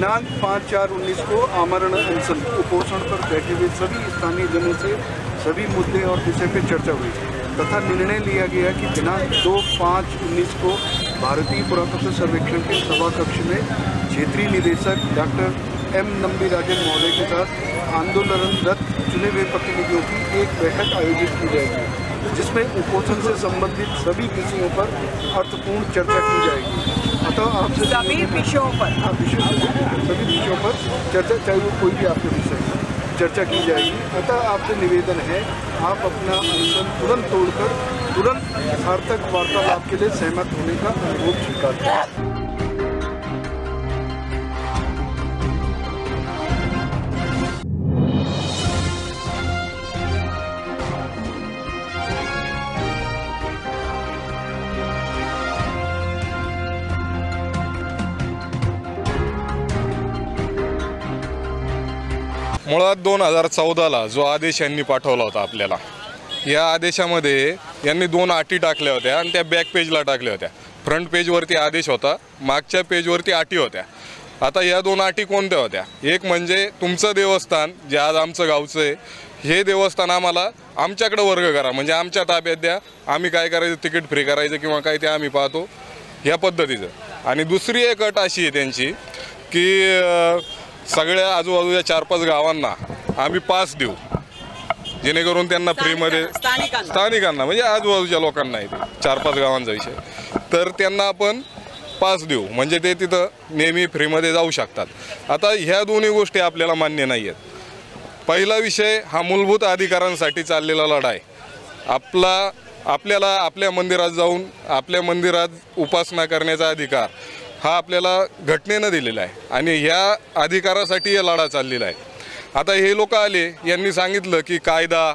दिनांक पाँच चार उन्नीस को आमरण अनशन कुपोषण पर बैठे हुए सभी स्थानीय जनों से सभी मुद्दे और विषय पर चर्चा हुई। तथा निर्णय लिया गया कि दिनांक दो पाँच उन्नीस को भारतीय पुरातत्व सर्वेक्षण के सभा कक्ष में क्षेत्रीय निदेशक डॉक्टर एम नंबी राजन महोदय के साथ आंदोलनरत चुने हुए प्रतिनिधियों की एक बैठक आयोजित की जाएगी, जिसमें कुपोषण से संबंधित सभी विषयों पर अर्थपूर्ण चर्चा की जाएगी। सभी विषयों पर सभी विषयों पर चर्चा चाहे वो कोई भी आपके विषय चर्चा की जाएगी। अतः आपसे निवेदन है, आप अपना अनशन तुरंत तोड़कर, तुरंत सार्थक वार्तालाप के लिए सहमत होने का अनुरोध स्वीकार करें। मुळात दोन हजार चौदाला जो आदेश यांनी पाठवला होता आपल्याला या आदेशामध्ये यांनी दोन अटी टाकल्या होत्या आणि त्या बॅक पेजला टाकल्या होत्या. फ्रंट पेजवरती आदेश होता मागच्या पेजवरती अटी होत्या. आता या दोन अटी कोणत्या होत्या? एक म्हणजे तुमचं देवस्थान जे आज आमचं गावचं आहे हे देवस्थान आम्हाला आमच्याकडे वर्ग करा. म्हणजे आमच्या ताब्यात द्या आम्ही काय करायचं तिकीट फ्री करायचं किंवा काय ते आम्ही पाहतो ह्या पद्धतीचं. आणि दुसरी एक अट अशी आहे त्यांची की सगळ्या आजूबाजूच्या चार पाच गावांना आम्ही पास देऊ. जेणेकरून त्यांना फ्रीमध्ये स्थानिकांना. म्हणजे आजूबाजूच्या लोकांना ते चार पाच गावांचा विषय. तर त्यांना आपण पास देऊ. म्हणजे ते तिथं नेहमी फ्रीमध्ये जाऊ शकतात. आता ह्या दोन्ही गोष्टी आपल्याला मान्य नाही आहेत पहिला विषय हा मूलभूत अधिकारांसाठी चाललेला लढा आहे आपला आपल्याला आपल्या मंदिरात जाऊन आपल्या मंदिरात उपासना करण्याचा अधिकार. हा आपल्याला घटनेनं दिलेला आहे आणि ह्या अधिकारासाठी या लढा चाललेला आहे. आता हे लोक आले यांनी सांगितलं की कायदा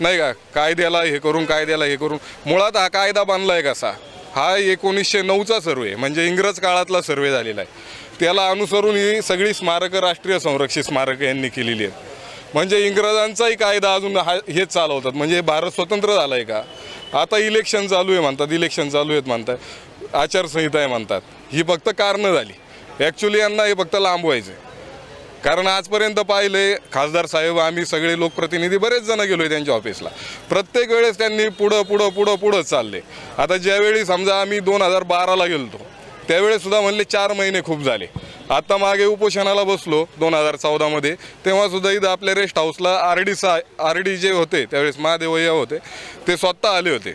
नाही का कायद्याला हे करून कायद्याला हे करून. मुळात हा कायदा बांधला आहे कसा? हा एकोणीसशे नऊचा सर्वे म्हणजे इंग्रज काळातला सर्वे झालेला आहे. त्याला अनुसरून ही सगळी स्मारकं राष्ट्रीय संरक्षित स्मारकं यांनी केलेली आहेत. म्हणजे इंग्रजांचाही कायदा अजून हा हेच चालवतात. म्हणजे भारत स्वतंत्र झाला आहे का? आता इलेक्शन चालू आहे म्हणतात इलेक्शन चालू आहेत म्हणतात. आचारसंहिता आहे म्हणतात. ही फक्त कारणं झाली. ॲक्च्युली यांना हे फक्त लांबवायचं आहे कारण आजपर्यंत पाहिले खासदार साहेब आम्ही सगळे लोकप्रतिनिधी बरेच जण गेलो आहे त्यांच्या ऑफिसला. प्रत्येक वेळेस त्यांनी पुढं पुढं पुढं पुढं चालले. आता ज्यावेळी समजा आम्ही दोन हजार बाराला गेलो त्यावेळेस सुद्धा म्हणले चार महिने खूप झाले. आता मागे उपोषणाला बसलो दोन हजार चौदामध्ये तेव्हासुद्धा इथं आपल्या रेस्ट हाऊसला आर डी सा आर डी जे होते त्यावेळेस महादेवय्या होते ते स्वतः आले होते.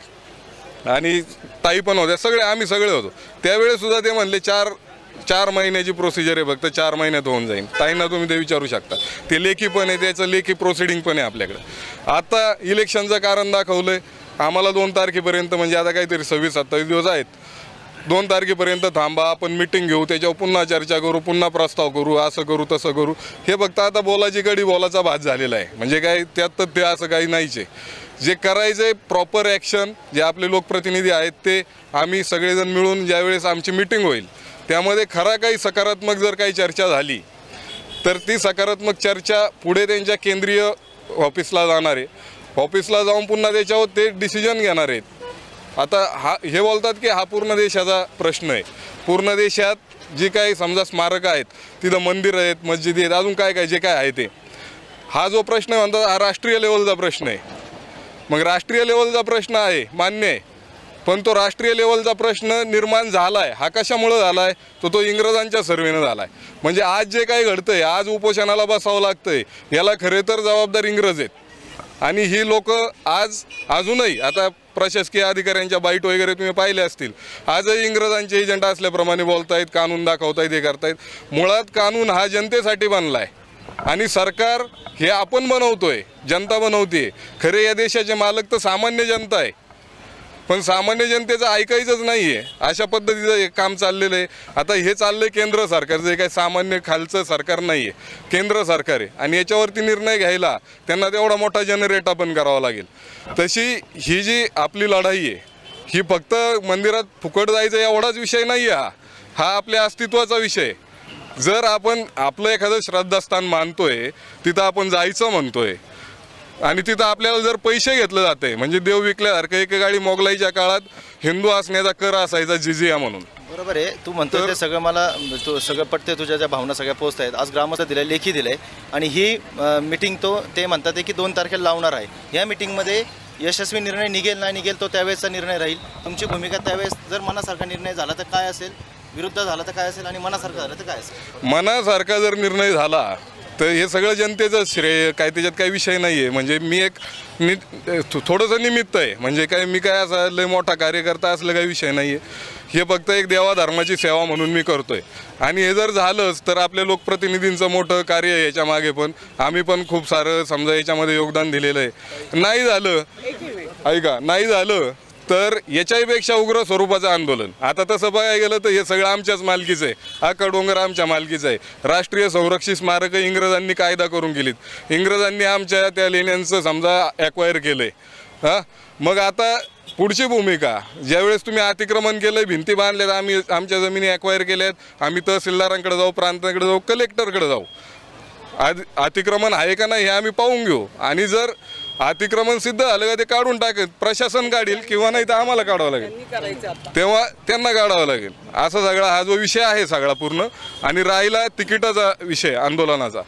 आणि ताई पण होत्या सगळे आम्ही सगळे होतो. त्यावेळेस सुद्धा ते म्हणले चार चार महिन्याची प्रोसिजर आहे फक्त चार महिन्यात होऊन जाईल. ताईंना तुम्ही ते विचारू शकता. ते लेखी पण आहे त्याचं लेखी प्रोसिडिंग पण आहे आपल्याकडे. आता इलेक्शनचं कारण दाखवलंय. आम्हाला दोन तारखेपर्यंत म्हणजे आता काहीतरी सव्वीस सत्तावीस दिवस आहेत. दोन तारखेपर्यंत थांबा आपण मिटिंग घेऊ त्याच्यावर पुन्हा चर्चा करू पुन्हा प्रस्ताव करू असं करू तसं करू. हे फक्त आता बोलाची कडी बोलाचा भात झालेला आहे. म्हणजे काय त्यात तर ते असं काही नाहीच आहे. जे करायचं आहे प्रॉपर ॲक्शन जे आपले लोकप्रतिनिधी आहेत ते आम्ही सगळेजण मिळून ज्यावेळेस आमची मिटिंग होईल त्यामध्ये खरा काही सकारात्मक जर काही चर्चा झाली तर ती सकारात्मक चर्चा पुढे त्यांच्या केंद्रीय ऑफिसला जाणार आहे. ऑफिसला जाऊन पुन्हा त्याच्यावर ते डिसिजन घेणार आहेत. आता हा हे बोलतात की हा पूर्ण देशाचा प्रश्न आहे. पूर्ण देशात जी काही समजा स्मारकं आहेत तिथं मंदिरं आहेत मस्जिदी आहेत अजून काय काय जे काय आहे ते. हा जो प्रश्न आहे म्हणतात हा राष्ट्रीय लेवलचा प्रश्न आहे. मग राष्ट्रीय लेवलचा प्रश्न आहे मान्य आहे. पण तो राष्ट्रीय लेवलचा प्रश्न निर्माण झाला आहे हा कशामुळं झाला आहे तो तो इंग्रजांच्या सर्वेनं झाला आहे म्हणजे आज जे काही घडतंय आज उपोषणाला बसावं लागतंय याला खरे तर जबाबदार इंग्रज आहेत. आणि ही लोक आज अजूनही आता प्रशासकीय अधिकाऱ्यांच्या बाईट वगैरे तुम्ही पाहिले असतील. आजही इंग्रजांचे एजंट असल्याप्रमाणे बोलतायत कानून दाखवतायत हे करतायत. मुळात कानून हा जनतेसाठी बनला आहे आणि सरकार हे आपण बनवतोय जनता बनवते खरे या देशाचे मालक तर सामान्य जनता आहे. पण सामान्य जनतेचं ऐकायचंच नाही आहे अशा पद्धतीचं हे काम चाललेलं आहे. आता हे चाललं आहे केंद्र सरकार जे काही सामान्य खालचं सरकार नाही आहे केंद्र सरकार आहे. आणि याच्यावरती निर्णय घ्यायला त्यांना तेवढा मोठा जनरेट आपण करावा लागेल. तशी ही जी आपली लढाई आहे ही फक्त मंदिरात फुकट जायचं एवढाच विषय नाही आहे हा. हा आपल्या अस्तित्वाचा विषय जर आपण आपलं एखादं श्रद्धास्थान मानतोय तिथं आपण जायचं म्हणतोय आणि तिथं आपल्याला जर पैसे घेतले जाते म्हणजे देव विकल्यासारखं एकेकाळी मोगलाईच्या काळात हिंदू असण्याचा कर असायचा जिजिया म्हणून. बरोबर आहे. तू म्हणतो ते सगळं मला तू सगळं पटते तुझ्या ज्या भावना सगळ्या पोहोचत आहेत. आज ग्रामस्थ दिलंय लेखी दिलंय. आणि ही मिटिंग तो ते म्हणतात आहे की दोन तारखेला लावणार आहे. या मिटिंगमध्ये यशस्वी निर्णय निघेल नाही निघेल तो त्यावेळेसचा निर्णय राहील. तुमची भूमिका त्यावेळेस जर मनासारखा निर्णय झाला तर काय असेल? विरुद्ध झाला तर काय असेल? आणि मनासारखं झालं तर काय असेल? मनासारखा जर निर्णय झाला तर हे सगळं जनतेचं श्रेय काय त्याच्यात काही विषय नाही आहे म्हणजे मी एक नि थोडंसं निमित्त आहे. म्हणजे काय मी काय असा लय मोठा कार्यकर्ता असलं काही विषय नाही आहे हे फक्त एक देवाधर्माची सेवा म्हणून मी करतो आहे आणि हे जर झालंच तर आपल्या लोकप्रतिनिधींचं मोठं कार्य आहे याच्या मागे पण. आम्ही पण खूप सारं समजा याच्यामध्ये योगदान दिलेलं आहे. नाही झालं ऐका नाही झालं तर याच्याहीपेक्षा उग्र स्वरूपाचं आंदोलन. आता तसं बघायला गेलं तर हे सगळं आमच्याच मालकीचं आहे. अख्खा डोंगर आमच्या मालकीचं आहे. राष्ट्रीय संरक्षित स्मारकं इंग्रजांनी कायदा करून गेलीत. इंग्रजांनी आमच्या त्या लेण्यांचं समजा ॲक्वायर केलं आहे हां? मग आता पुढची भूमिका. ज्यावेळेस तुम्ही अतिक्रमण केलं भिंती बांधल्यात आम्ही आमच्या जमिनी ॲक्वायर केल्यात आम्ही तहसीलदारांकडे जाऊ प्रांताकडे जाऊ कलेक्टरकडे जाऊ. आद अतिक्रमण आहे का नाही हे आम्ही पाहून घेऊ. आणि जर अतिक्रमण सिद्ध झालं का ते काढून टाकेल प्रशासन काढील किंवा नाही तर आम्हाला काढावं लागेल. तेव्हा त्यांना काढावं लागेल. असा सगळा हा जो विषय आहे सगळा पूर्ण. आणि राहिला तिकिटाचा विषय आंदोलनाचा.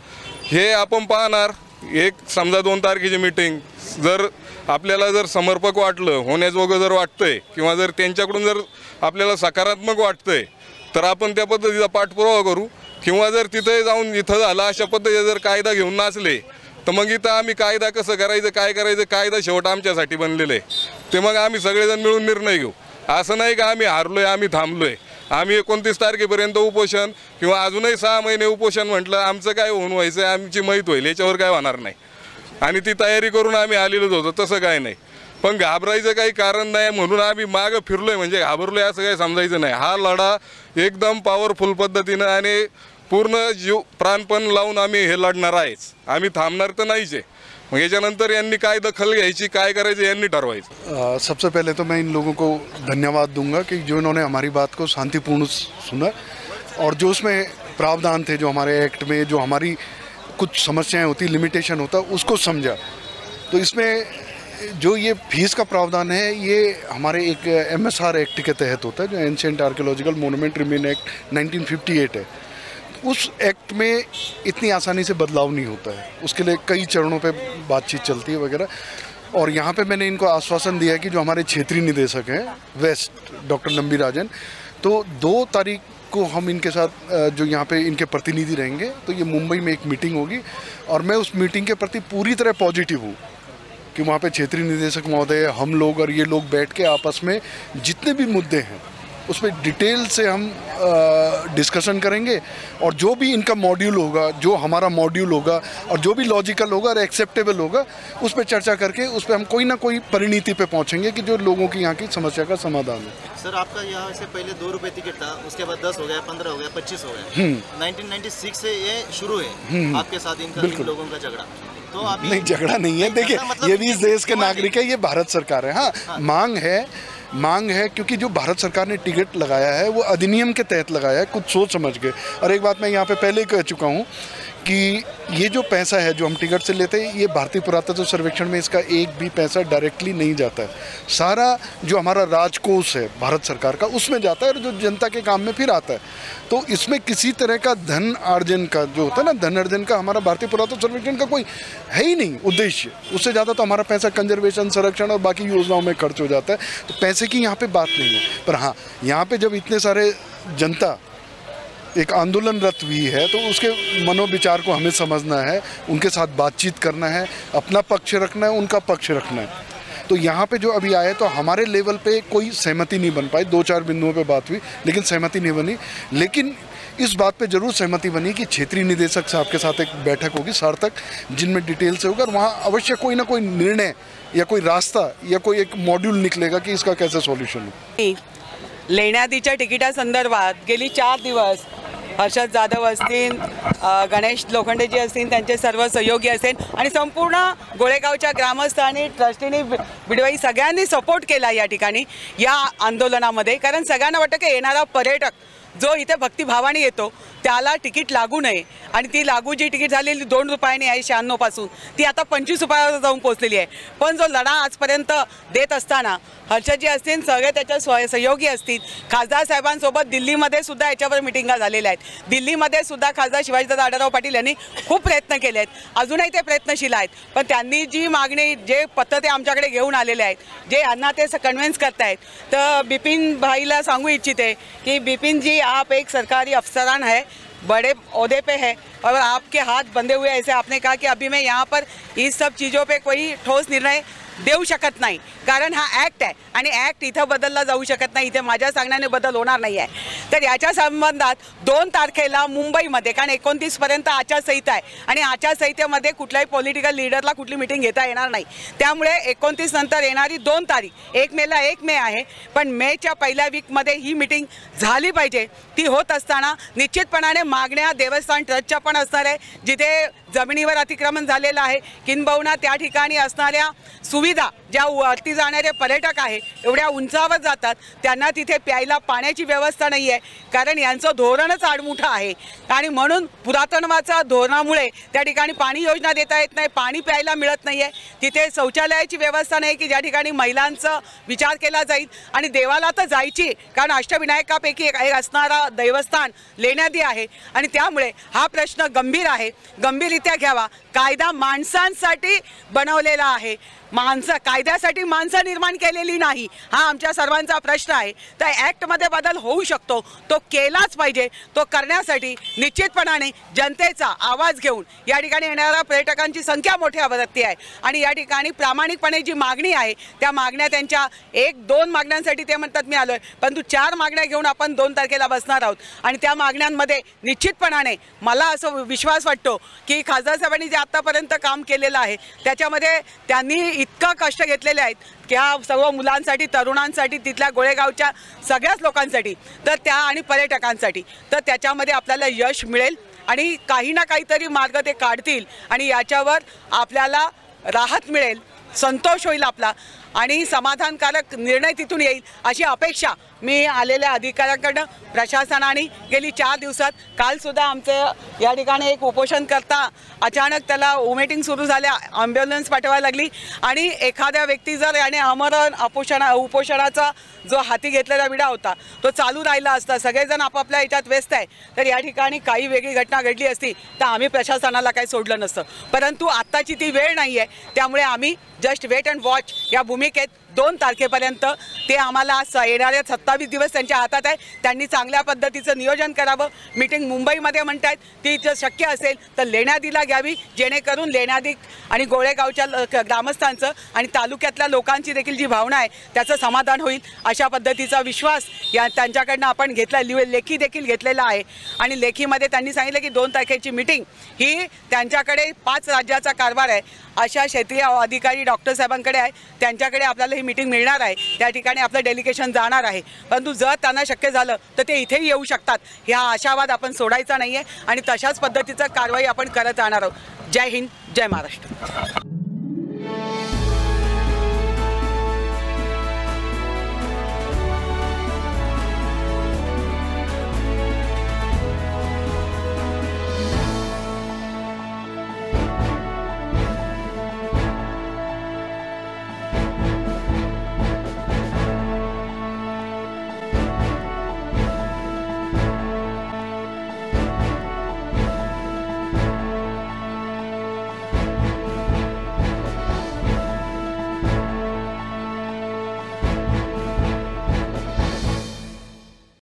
हे आपण पाहणार. एक समजा दोन तारखेची मीटिंग जर आपल्याला जर समर्पक वाटलं होण्याजोगं जर वाटतंय किंवा जर त्यांच्याकडून जर आपल्याला सकारात्मक वाटतंय तर आपण त्या पद्धतीचा पाठपुरावा करू. किंवा जर तिथे जाऊन इथं झालं अशा पद्धतीचा जर कायदा घेऊन नाचले तर मग इथं आम्ही कायदा कसं करायचं काय करायचं कायदा शेवट आमच्यासाठी बनलेलं. आहे ते मग आम्ही सगळेजण मिळून निर्णय घेऊ. असं नाही का आम्ही हारलोय आम्ही थांबलोय. आम्ही एकोणतीस तारखेपर्यंत उपोषण किंवा अजूनही सहा महिने उपोषण म्हटलं आमचं काय होऊन व्हायचं आमची माहीत होईल याच्यावर काय होणार नाही. आणि ती तयारी करून आम्ही आलेलोच होतो तसं काय नाही. पण घाबरायचं काही कारण नाही म्हणून आम्ही मागं फिरलोय म्हणजे घाबरलोय असं काही समजायचं नाही. हा लढा एकदम पॉवरफुल पद्धतीनं आणि पूर्ण जीव, प्राणपण लावून आम्ही हे लढणार आहेच. आम्ही थांबणार तर नाहीच आहे. मग याच्यानंतर दखल घ्यायची, काय सबसे पहले तो मैं इन लोगों को धन्यवाद दूँगा कि जो इन्होंने हमारी बात को शांतिपूर्ण सुना और जो उसमें प्रावधान थे, जो हमारे एक्ट में, जो हमारी कुछ समस्याएँ होती लिमिटेशन होता, उसको समझा। तो इसमें जो ये फ़ीस का प्रावधान है, ये हमारे एक एम एस आर एक्ट के तहत होता है, जो ancient archaeological monument remain act 1958 है। उस एक्ट में इतनी आसानी से बदलाव नहीं होता है। उसके लिए कई चरणों पे बातचीत चलती है वगैरह। और यहाँ पे मैंने इनको आश्वासन दिया कि जो हमारे क्षेत्रीय निदेशक हैं वेस्ट डॉक्टर नंबी राजन तो दो तारीख को हम इनके साथ जो यहाँ पे इनके प्रतिनिधि रहेंगे तो ये मुंबई में एक मीटिंग होगी। और मैं उस मीटिंग के प्रति पूरी तरह पॉजिटिव हूँ कि वहाँ पे क्षेत्रीय निदेशक महोदय, हम लोग और ये लोग बैठ के आपस में जितने भी मुद्दे हैं उस पर डिटेल से हम डिस्कशन करेंगे और जो भी इनका मॉड्यूल होगा जो हमारा मॉड्यूल होगा और जो भी लॉजिकल होगा और एक्सेप्टेबल होगा उस पर चर्चा करके उस पर हम कोई ना कोई परिणति पे पहुँचेंगे कि जो लोगों की यहाँ की समस्या का समाधान हो। सर आपका यहाँ से पहले दो रुपए टिकट था उसके बाद दस हो गया पंद्रह हो गया पच्चीस हो गया। 1996 से ये शुरू है आपके साथ इनका इन लोगों का झगड़ा। तो नहीं झगड़ा नहीं है देखिए मतलब ये भी इस देश के नागरिक है ये भारत सरकार है हाँ। मांग है मांग है क्योंकि जो भारत सरकार ने टिकट लगाया है वो अधिनियम के तहत लगाया है कुछ सोच समझ के। और एक बात मैं यहाँ पे पहले ही कह चुका हूँ कि ये जो पैसा है जो हम टिकट से लेते हैं, ये भारतीय पुरातत्व सर्वेक्षण में इसका एक भी पैसा डायरेक्टली नहीं जाता है। सारा जो हमारा राजकोष है, भारत सरकार का, उसमें जाता है और जो जनता के काम में फिर आता है। तो इसमें किसी तरह का धन अर्जन का जो होता है ना, धन अर्जन का हमारा भारतीय पुरातत्व सर्वेक्षण का कोई है ही नहीं, उद्देश्य। उससे ज़्यादा तो हमारा पैसा कंजर्वेशन संरक्षण और बाकी योजनाओं में खर्च हो जाता है। तो पैसे की यहाँ पर बात नहीं है। पर हाँ यहाँ पर जब इतने सारे जनता एक आंदोलनरत हुई है तो उसके मनोविचार को हमें समझना है, उनके साथ बातचीत करना है, अपना पक्ष रखना है, उनका पक्ष रखना है। तो यहाँ पे जो अभी आए तो हमारे लेवल पे कोई सहमति नहीं बन पाई दो चार बिंदुओं पे बात हुई, लेकिन सहमति नहीं बनी। लेकिन इस बात पे ज़रूर सहमति बनी कि क्षेत्रीय निदेशक साहब के साथ एक बैठक होगी, सार्थक, जिनमें डिटेल से होगा, और वहाँ अवश्य कोई ना कोई निर्णय या कोई रास्ता या कोई एक मॉड्यूल निकलेगा कि इसका कैसे सॉल्यूशन हो। लेना लेण्यादीच्या तिकिटासंदर्भात गेली चार दिवस हर्षद जाधव असतील गणेश लोखंडेजी असतील त्यांचे सर्व सहयोगी असेल. आणि संपूर्ण गोळेगावच्या ग्रामस्थांनी आणि ट्रस्टीने बिडवाई सगळ्यांनी सपोर्ट केला या ठिकाणी या आंदोलनामध्ये. कारण सगळ्यांना वाटतं की येणारा पर्यटक जो इथे भक्तिभावाने येतो त्याला तिकीट लागू नये. आणि ती लागू जी तिकीट झालेली दोन रुपयाने आहे शहाण्णवपासून ती आता पंचवीस रुपयावर जाऊन पोहोचलेली आहे. पण जो लढा आजपर्यंत देत असताना हर्षजी असतील सगळे त्याच्या स्व- सहयोगी असतील. खासदार साहेबांसोबत दिल्लीमध्ये सुद्धा याच्यावर मिटिंगा झालेल्या आहेत. दिल्लीमध्ये सुद्धा खासदार शिवाजीदादा आढळराव पाटील यांनी खूप प्रयत्न केले आहेत. अजूनही ते प्रयत्नशील आहेत. पण त्यांनी जी मागणी जे पत्र ते आमच्याकडे घेऊन आलेले आहेत जे यांना ते कन्व्हिन्स करतायत. तर बिपिन भाईला सांगू इच्छिते की बिपिनजी आप एक सरकारी अफसरान है बड़े अहदे पे है और आपके हाथ बंधे हुए ऐसे आपने कहा कि अभी मैं यहाँ पर इस सब चीज़ों पे कोई ठोस निर्णय देऊ शकत नाही. कारण हा ॲक्ट आहे. आणि ॲक्ट इथं बदलला जाऊ शकत नाही. इथे माझ्या सांगण्याने बदल होणार नाही आहे तर याच्या संबंधात दोन तारखेला मुंबईमध्ये कारण एकोणतीसपर्यंत आचारसंहिता आहे. आणि आचारसंहितेमध्ये कुठल्याही पॉलिटिकल लीडरला कुठली मिटिंग घेता येणार नाही. त्यामुळे एकोणतीस नंतर येणारी दोन तारीख एक मेला एक मे आहे. पण मेच्या पहिल्या वीकमध्ये ही मिटिंग झाली पाहिजे. ती होत असताना निश्चितपणाने मागण्या देवस्थान ट्रस्टच्या पण असणार आहे. जिथे जमिनीवर अतिक्रमण झालेलं आहे. किंबहुना त्या ठिकाणी असणाऱ्या सुविधा ज्या वरती जाणारे पर्यटक आहे एवढ्या उंचावर जातात त्यांना तिथे प्यायला पाण्याची व्यवस्था नाही आहे कारण यांचं धोरणच आडमुठं आहे. आणि म्हणून पुरातनवाचा धोरणामुळे त्या ठिकाणी पाणी योजना देता येत नाही पाणी प्यायला मिळत नाही आहे तिथे शौचालयाची व्यवस्था नाही की ज्या ठिकाणी महिलांचा विचार केला जाईल. आणि देवाला तर जायची कारण अष्टविनायकापैकी एक असणारा देवस्थान लेण्यादी आहे. आणि त्यामुळे हा प्रश्न गंभीर आहे. गंभीररित्या घ्यावा. कायदा माणसांसाठी बनवलेला आहे. माणसं कायद्यासाठी माणसं निर्माण केलेली नाही. हा आमच्या सर्वांचा प्रश्न आहे. तर ॲक्टमध्ये बदल होऊ शकतो. तो केलाच पाहिजे. तो करण्यासाठी निश्चितपणाने जनतेचा आवाज घेऊन या ठिकाणी येणाऱ्या पर्यटकांची संख्या मोठ्या बदलती आहे. आणि या ठिकाणी प्रामाणिकपणे जी मागणी आहे त्या मागण्या त्यांच्या एक दोन मागण्यांसाठी ते म्हणतात मी आलो आहे परंतु चार मागण्या घेऊन आपण दोन तारखेला बसणार आहोत. आणि त्या मागण्यांमध्ये निश्चितपणाने मला असं विश्वास वाटतो की खासदार साहेबांनी जे आत्तापर्यंत काम केलेलं आहे त्याच्यामध्ये त्यांनी इतकं कष्ट घेतलेले आहेत त्या सर्व मुलांसाठी तरुणांसाठी तिथल्या गोळेगावच्या सगळ्याच लोकांसाठी तर त्या आणि पर्यटकांसाठी. तर त्याच्यामध्ये आपल्याला यश मिळेल आणि काही ना काहीतरी मार्ग ते काढतील आणि याच्यावर आपल्याला राहत मिळेल. संतोष होईल आपला. आणि समाधानकारक निर्णय तिथून येईल अशी अपेक्षा मी आलेल्या अधिकाऱ्यांकडनं प्रशासनाने गेली चार दिवसात. कालसुद्धा आमचं या ठिकाणी एक उपोषणकर्ता अचानक त्याला उमेटिंग सुरू झाल्या ॲम्ब्युलन्स पाठवायला लागली आणि एखाद्या व्यक्ती जर याने अमरण अपोषणा उपोषणाचा जो हाती घेतलेला विडा होता तो चालू राहिला असता सगळेजण आपापल्या याच्यात व्यस्त आहे तर या ठिकाणी काही वेगळी घटना घडली असती तर आम्ही प्रशासनाला काही सोडलं नसतं. परंतु आत्ताची ती वेळ नाही आहे त्यामुळे आम्ही जस्ट वेट अँड वॉच या make it दोन तारखेपर्यंत ते आम्हाला स येणाऱ्या सत्तावीस दिवस त्यांच्या हातात आहे. त्यांनी चांगल्या पद्धतीचं नियोजन करावं. मीटिंग मुंबईमध्ये म्हणतायत ती जर शक्य असेल तर लेण्यादीला घ्यावी जेणेकरून लेण्यादी आणि गोळेगावच्या ल- ग्रामस्थांचं आणि तालुक्यातल्या लोकांची देखील जी भावना आहे त्याचं समाधान होईल अशा पद्धतीचा विश्वास या त्यांच्याकडनं आपण घेतला लिव लेखी देखील घेतलेला आहे. आणि लेखीमध्ये त्यांनी सांगितलं की दोन तारखेची मिटिंग ही त्यांच्याकडे पाच राज्याचा कारभार आहे. अशा क्षेत्रीय अधिकारी डॉक्टर साहेबांकडे आहे. त्यांच्याकडे आपल्याला ही मिटिंग मिळणार आहे. त्या ठिकाणी आपलं डेलिगेशन जाणार आहे. परंतु जर त्यांना शक्य झालं तर ते इथेही येऊ शकतात. ह्या आशावाद आपण सोडायचा नाही आहे आणि तशाच पद्धतीचं कारवाई आपण करत राहणार आहोत. जय हिंद जय महाराष्ट्र.